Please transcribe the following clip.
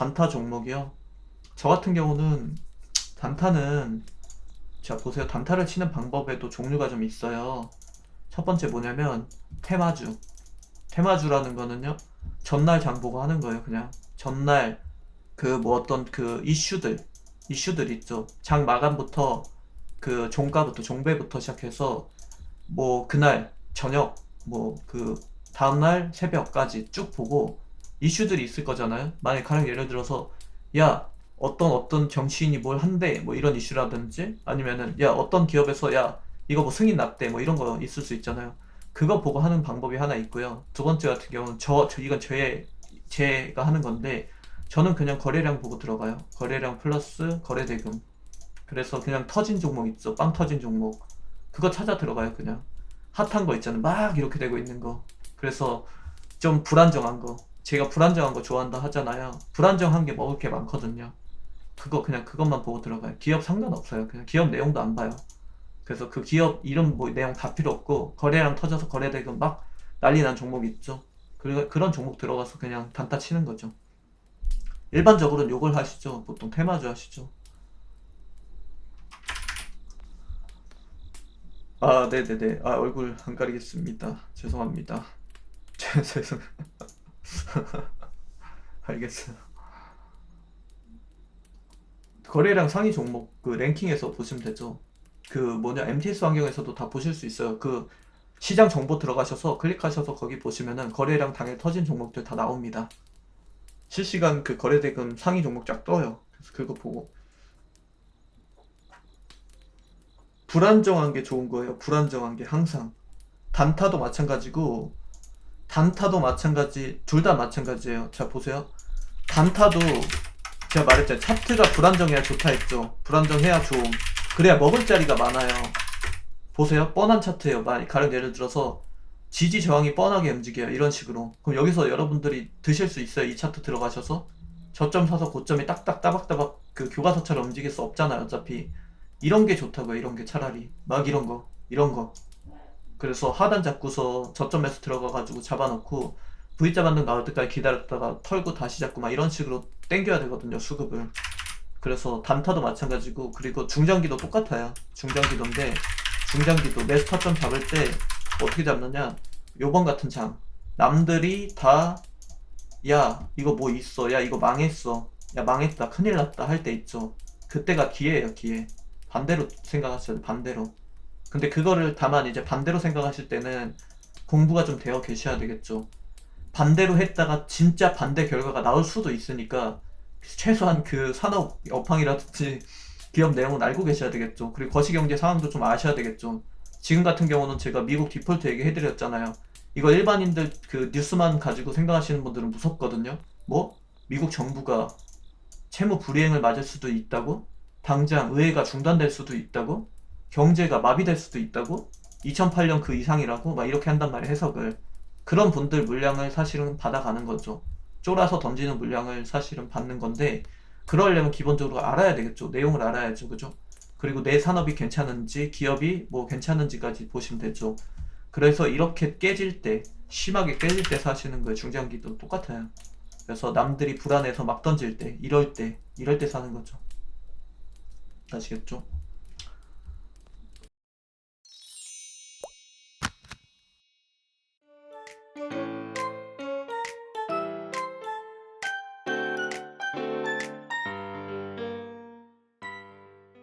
단타 종목이요. 저 같은 경우는 단타는 자 보세요. 단타를 치는 방법에도 종류가 좀 있어요. 첫 번째 뭐냐면 테마주. 테마주라는 거는요. 전날 장 보고 하는 거예요. 그냥 전날 그 뭐 어떤 그 이슈들 이슈들 있죠. 장 마감부터 그 종가부터 종배부터 시작해서 뭐 그날 저녁 뭐 그 다음날 새벽까지 쭉 보고 이슈들이 있을 거잖아요. 만약 가령 예를 들어서 야 어떤 어떤 정치인이 뭘 한대 뭐 이런 이슈라든지 아니면은 야 어떤 기업에서 야 이거 뭐 승인 났대 뭐 이런 거 있을 수 있잖아요. 그거 보고 하는 방법이 하나 있고요. 두 번째 같은 경우는 저, 저 이건 저의 제가 하는 건데 저는 그냥 거래량 보고 들어가요. 거래량 플러스 거래 대금. 그래서 그냥 터진 종목 있죠. 빵 터진 종목. 그거 찾아 들어가요, 그냥. 핫한 거 있잖아요. 막 이렇게 되고 있는 거. 그래서 좀 불안정한 거. 제가 불안정한 거 좋아한다 하잖아요. 불안정한 게 먹을 게 많거든요. 그거 그냥 그것만 보고 들어가요. 기업 상관없어요. 그냥 기업 내용도 안 봐요. 그래서 그 기업 이름 뭐 내용 다 필요 없고 거래량 터져서 거래대금 막 난리 난 종목 있죠. 그, 그런 종목 들어가서 그냥 단타 치는 거죠. 일반적으로는 요걸 하시죠. 보통 테마주 하시죠. 아, 네네네. 아, 얼굴 안 가리겠습니다. 죄송합니다. 죄송. 알겠어요. 거래량 상위 종목 그 랭킹에서 보시면 되죠. 그 뭐냐 MTS 환경에서도 다 보실 수 있어요. 그 시장 정보 들어가셔서 클릭하셔서 거기 보시면은 거래량 당일 터진 종목들 다 나옵니다. 실시간 그 거래 대금 상위 종목 쫙 떠요. 그래서 그거 보고 불안정한 게 좋은 거예요. 불안정한 게 항상 단타도 마찬가지고 단타도 마찬가지 둘 다 마찬가지예요. 자 보세요. 단타도 제가 말했잖아요. 차트가 불안정해야 좋다 했죠. 불안정해야 좋음. 그래야 먹을 자리가 많아요. 보세요. 뻔한 차트예요. 가령 예를 들어서 지지 저항이 뻔하게 움직여요. 이런 식으로. 그럼 여기서 여러분들이 드실 수 있어요. 이 차트 들어가셔서 저점 사서 고점이 딱딱 따박따박 그 교과서처럼 움직일 수 없잖아요. 어차피 이런 게 좋다고요. 이런 게 차라리 막 이런 거 이런 거. 그래서 하단 잡고서 저점에서 들어가가지고 잡아놓고 V자 반등 나올 때까지 기다렸다가 털고 다시 잡고 막 이런 식으로 땡겨야 되거든요. 수급을. 그래서 단타도 마찬가지고 그리고 중장기도 똑같아요. 중장기도인데 중장기도 매수 타점 잡을 때 어떻게 잡느냐? 요번 같은 장. 남들이 다 야 이거 뭐 있어? 야 이거 망했어. 야 망했다. 큰일 났다. 할 때 있죠. 그때가 기회예요 기회. 반대로 생각하셔야 돼 반대로 근데 그거를 다만 이제 반대로 생각하실 때는 공부가 좀 되어 계셔야 되겠죠 반대로 했다가 진짜 반대 결과가 나올 수도 있으니까 최소한 그 산업 업황이라든지 기업 내용은 알고 계셔야 되겠죠 그리고 거시경제 상황도 좀 아셔야 되겠죠 지금 같은 경우는 제가 미국 디폴트 얘기 해드렸잖아요. 이거 일반인들 그 뉴스만 가지고 생각하시는 분들은 무섭거든요. 뭐? 미국 정부가 채무 불이행을 맞을 수도 있다고? 당장 의회가 중단될 수도 있다고? 경제가 마비될 수도 있다고? 2008년 그 이상이라고? 막 이렇게 한단 말이에요, 해석을. 그런 분들 물량을 사실은 받아가는 거죠. 쫄아서 던지는 물량을 사실은 받는 건데, 그러려면 기본적으로 알아야 되겠죠. 내용을 알아야죠. 그죠? 그리고 내 산업이 괜찮은지 기업이 뭐 괜찮은지까지 보시면 되죠. 그래서 이렇게 깨질 때 심하게 깨질 때 사시는 거예요. 중장기도 똑같아요. 그래서 남들이 불안해서 막 던질 때 이럴 때 이럴 때 사는 거죠. 아시겠죠?